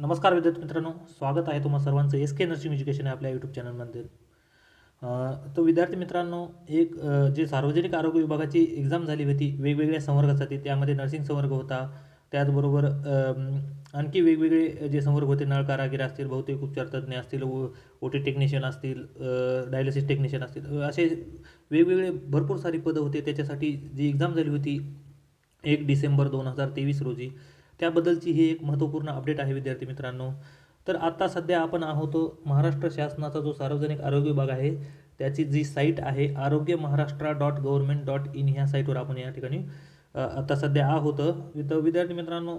नमस्कार विद्यार्थी मित्रांनो स्वागत आहे तुम्हा सर्वांचं एस के नर्सिंग एज्युकेशन आहे आपल्या यूट्यूब चॅनलमध्ये तर विद्यार्थी मित्रांनो एक जे सार्वजनिक आरोग्य विभागाची एक्झाम झाली होती वेगवेगळ्या संवर्गासाठी त्यामध्ये नर्सिंग संवर्ग होता. त्याचबरोबर आणखी वेगवेगळे जे संवर्ग होते नळ कारागीर असतील बहुतेक उपचारतज्ञ असतील ओ टी टेक्निशियन असतील डायलिसिस टेक्निशियन असतील असे वेगवेगळे भरपूर सारी पदं होते. त्याच्यासाठी जी एक्झाम झाली होती एक डिसेंबर दोन हजार तेवीस रोजी. त्याबद्दलची ही एक महत्त्वपूर्ण अपडेट आहे विद्यार्थी मित्रांनो. तर आत्ता सध्या आपण आहोत महाराष्ट्र शासनाचा जो सार्वजनिक आरोग्य विभाग आहे त्याची जी साईट आहे Arogya Maharashtra dot government dot in ह्या साईटवर आपण या ठिकाणी आता सध्या आहोत. तर विद्यार्थी मित्रांनो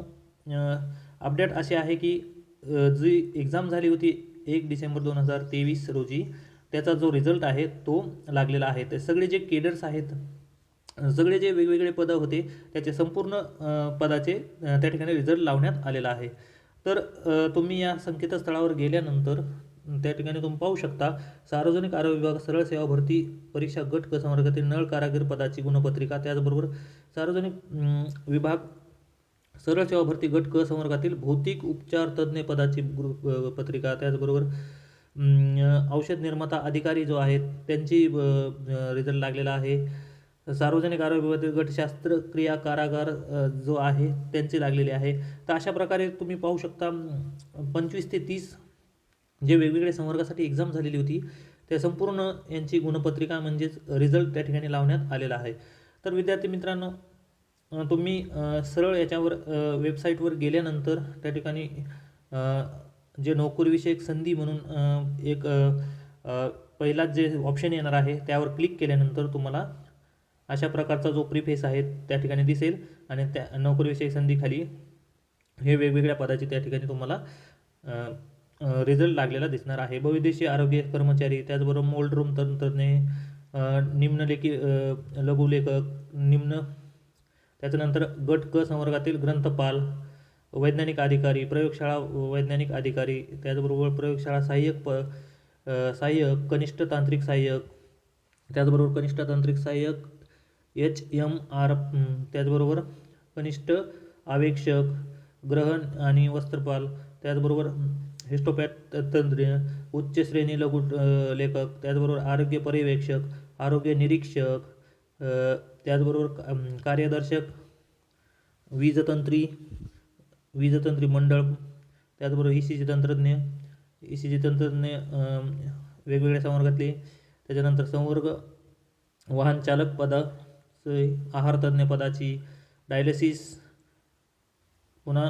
अपडेट अशी आहे की जी एक्झाम झाली होती एक डिसेंबर दोन हजार तेवीस रोजी त्याचा जो रिझल्ट आहे तो लागलेला आहे. ते सगळे जे केडर्स आहेत सगळे जे वेगवेगळे पदं होते त्याचे संपूर्ण पदाचे त्या ठिकाणी रिझल्ट लावण्यात आलेला आहे. तर तुम्ही या संकेतस्थळावर गेल्यानंतर त्या ठिकाणी तुम्ही पाहू शकता सार्वजनिक आरोग्य विभाग सरळ सेवा भरती परीक्षा गट क संवर्गातील नळ कारागीर पदाची गुणपत्रिका त्याचबरोबर सार्वजनिक विभाग सरळ सेवा भरती गट क संवर्गातील भौतिक उपचार तज्ज्ञ पदाची पत्रिका त्याचबरोबर औषध निर्माता अधिकारी जो आहेत त्यांची रिझल्ट लागलेला आहे. सार्वजनिक आरोग्य विभागातील गटशास्त्र क्रिया कारागार जो आहे त्यांचे लागलेले आहे. तर अशा प्रकारे तुम्ही पाहू शकता पंचवीस ते तीस जे वेगवेगळ्या संवर्गासाठी एक्झाम झालेली होती त्या संपूर्ण यांची गुणपत्रिका म्हणजेच रिझल्ट त्या ठिकाणी लावण्यात आलेला आहे. तर विद्यार्थी मित्रांनो तुम्ही सरळ याच्यावर वेबसाईटवर गेल्यानंतर त्या ठिकाणी जे नोकरीविषयक संधी म्हणून एक पहिला पहिलाच जे ऑप्शन येणार आहे त्यावर क्लिक केल्यानंतर तुम्हाला अशा प्रकारचा जो प्रीफेस आहे त्या ठिकाणी दिसेल. आणि त्या नोकरीविषयक संधीखाली हे वेगवेगळ्या पदाची त्या ठिकाणी तुम्हाला रिझल्ट लागलेला दिसणार आहे. बहुउद्देशीय आरोग्य कर्मचारी त्याचबरोबर मोल्ड रूम तंत्रज्ञ निम्नलेखी लघुलेखक निम्न त्याच्यानंतर गट क संवर्गातील ग्रंथपाल वैज्ञानिक अधिकारी प्रयोगशाळा वैज्ञानिक अधिकारी त्याचबरोबर प्रयोगशाळा सहाय्यक प सहाय्यक कनिष्ठ तांत्रिक सहाय्यक त्याचबरोबर कनिष्ठ तांत्रिक सहाय्यक एच एम आर त्याचबरोबर कनिष्ठ आवेक्षक ग्रहण आणि वस्त्रपाल त्याचबरोबर हिस्टोपॅथ तंत्र उच्च श्रेणी लघु लेखक त्याचबरोबर आरोग्य पर्यवेक्षक आरोग्य निरीक्षक त्याचबरोबर का- कार्यदर्शक वीजतंत्री वीजतंत्री मंडळ त्याचबरोबर ई सी जी तंत्रज्ञ ई सी जी तंत्रज्ञ वेगवेगळ्या संवर्गातले त्याच्यानंतर संवर्ग वाहन चालक आहारतज्ञ पदाची डायलिसिस पुन्हा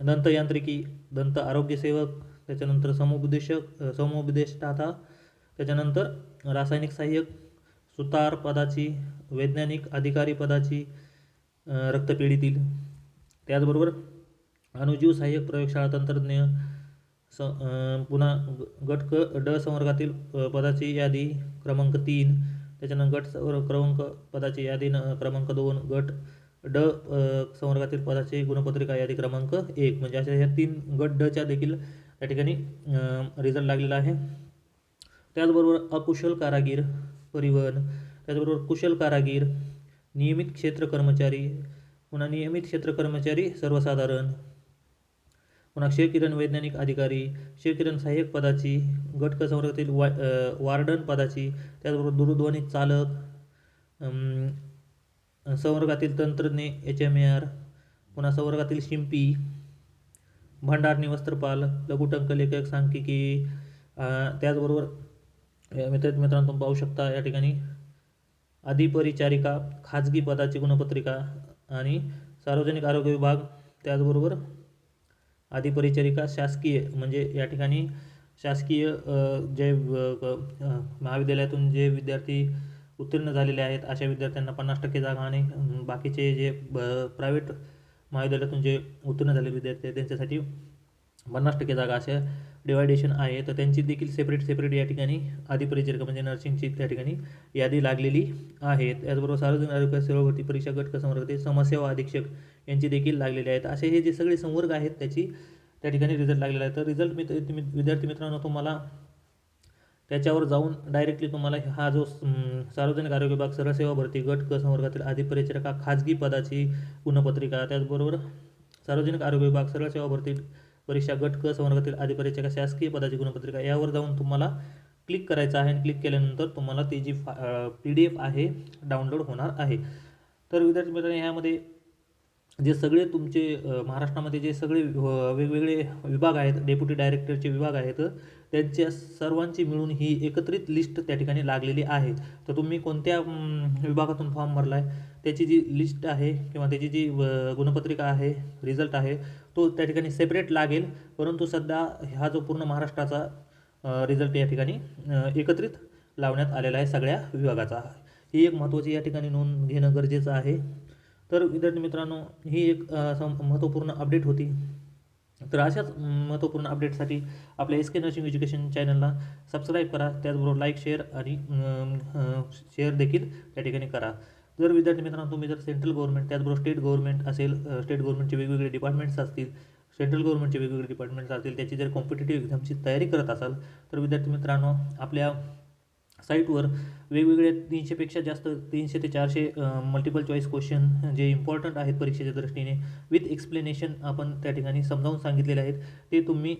दंतयांत्रिकी दंत आरोग्यसेवक त्याच्यानंतर समुपदेशक समुपदेष्टाता त्याच्यानंतर रासायनिक सहाय्यक सुतार पदाची वैज्ञानिक अधिकारी पदाची रक्तपेढीतील. त्याचबरोबर अणुजीव सहाय्यक प्रयोगशाळा तंत्रज्ञ स पुन्हा ग- ड संवर्गातील पदाची यादी क्रमांक तीन त्याच्यानंतर गट क्रमांक पदाची यादी न क्रमांक दोन गट ड संवर्गातील पदाची गुणपत्रिका यादी क्रमांक एक. म्हणजे अशा ह्या तीन गट डच्या देखील त्या ठिकाणी रिझल्ट लागलेला आहे. त्याचबरोबर अकुशल कारागीर परिवहन त्याचबरोबर कुशल कारागीर नियमित क्षेत्र कर्मचारी पुन्हा नियमित क्षेत्र कर्मचारी सर्वसाधारण पुन्हा क्षयकिरण वैज्ञानिक अधिकारी क्षयकिरण सहाय्यक पदाची गट संवर्गातील वा वार्डन पदाची त्याचबरोबर दूरध्वनी चालक संवर्गातील तंत्रज्ञ एच एम ए आर पुन्हा संवर्गातील शिंपी भंडारणी वस्त्रपाल लघुटंक लेखक सांख्यिकी त्याचबरोबर या मित्र मित्रांनो तुम्ही पाहू शकता या ठिकाणी अधिपरिचारिका खाजगी पदाची गुणपत्रिका आणि सार्वजनिक आरोग्य विभाग त्याचबरोबर अधिपरिचारिका शासकीय म्हणजे या ठिकाणी शासकीय जे महाविद्यालयातून जे विद्यार्थी उत्तीर्ण झालेले आहेत अशा विद्यार्थ्यांना पन्नास टक्के जागा आणि बाकीचे जे प्रायव्हेट महाविद्यालयातून जे उत्तीर्ण झालेले विद्यार्थी आहेत त्यांच्यासाठी पन्नास टक्के जागा अशा डिवायडेशन आहे. तर त्यांची देखील सेपरेट सेपरेट या ठिकाणी अधिपरिचारिका म्हणजे नर्सिंगची त्या ठिकाणी यादी लागलेली आहे. त्याचबरोबर सार्वजनिक आरोग्य सेवा भरती परीक्षा गट संवर्ग समाजसेवा अधीक्षक यांची देखील लागलेले आहेत. असे हे जे सगळे संवर्ग आहेत त्याची त्या ठिकाणी रिझल्ट लागलेला आहे. तर रिझल्ट मित्र विद्यार्थी मित्रांनो तुम्हाला त्याच्यावर जाऊन डायरेक्टली तुम्हाला हा जो सार्वजनिक आरोग्य विभाग सरसेवा भरती गट क संवर्गातील अधिपरिचारिका खाजगी पदाची गुणपत्रिका त्याचबरोबर सार्वजनिक आरोग्य विभाग सरळ सेवा भरती परीक्षा गट क संवर्गातील अधिपरीक्षा शासकीय पदाची गुणपत्रिका यावर जाऊन तुम्हाला क्लिक करायचं आहे आणि क्लिक केल्यानंतर तुम्हाला ती जी पी डी एफ आहे डाउनलोड होणार आहे. तर विद्यार्थी मित्रांनो ह्यामध्ये जे सगळे तुमचे महाराष्ट्रामध्ये जे सगळे वेगवेगळे विभाग आहेत डेप्युटी डायरेक्टरचे विभाग आहेत त्यांच्या सर्वांची मिळून ही एकत्रित लिस्ट त्या ठिकाणी लागलेली आहे. तर तुम्ही कोणत्या विभागातून फॉर्म भरला आहे त्याची जी लिस्ट आहे किंवा त्याची जी गुणपत्रिका आहे रिझल्ट आहे तो त्या ठिकाणी सेपरेट लागेल. परंतु सध्या हा जो पूर्ण महाराष्ट्राचा रिझल्ट या ठिकाणी एकत्रित लावण्यात आलेला आहे सगळ्या विभागाचा. ही एक महत्त्वाची या ठिकाणी नोंद घेणं गरजेचं आहे. तर विद्यार्थी मित्रांनो ही एक सम महत्त्वपूर्ण अपडेट होती. तर अशाच महत्त्वपूर्ण अपडेटसाठी आपल्या एस के नर्सिंग एज्युकेशन चॅनलला सबस्क्राईब करा. त्याचबरोबर लाईक शेअर आणि शेअर देखील त्या ठिकाणी करा. जर विद्यार्थी मित्रांनो तुम्ही जर सेंट्रल गव्हर्नमेंट त्याचबरोबर स्टेट गव्हर्नमेंट असेल स्टेट गव्हर्नमेंटचे वेगवेगळे डिपार्टमेंट्स असतील सेंट्रल गव्हर्नमेंटचे वेगवेगळे डिपार्टमेंट्स असतील त्याची जर कॉम्पिटेटिव्ह एक्झामची तयारी करत असाल तर विद्यार्थी मित्रांनो आपल्या साईटवर वेगवेगळे तीनशेपेक्षा जास्त तीनशे ते चारशे मल्टिपल चॉईस क्वेश्चन जे इम्पॉर्टंट आहेत परीक्षेच्या दृष्टीने विथ एक्सप्लेनेशन आपण त्या ठिकाणी समजावून सांगितलेले आहेत. ते तुम्ही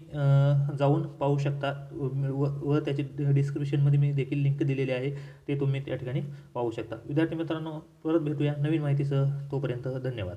जाऊन पाहू शकता. व व त्याची डिस्क्रिप्शनमध्ये मी देखील लिंक दिलेली आहे. ते तुम्ही त्या ठिकाणी पाहू शकता. विद्यार्थी मित्रांनो परत भेटूया नवीन माहितीसह. तोपर्यंत धन्यवाद.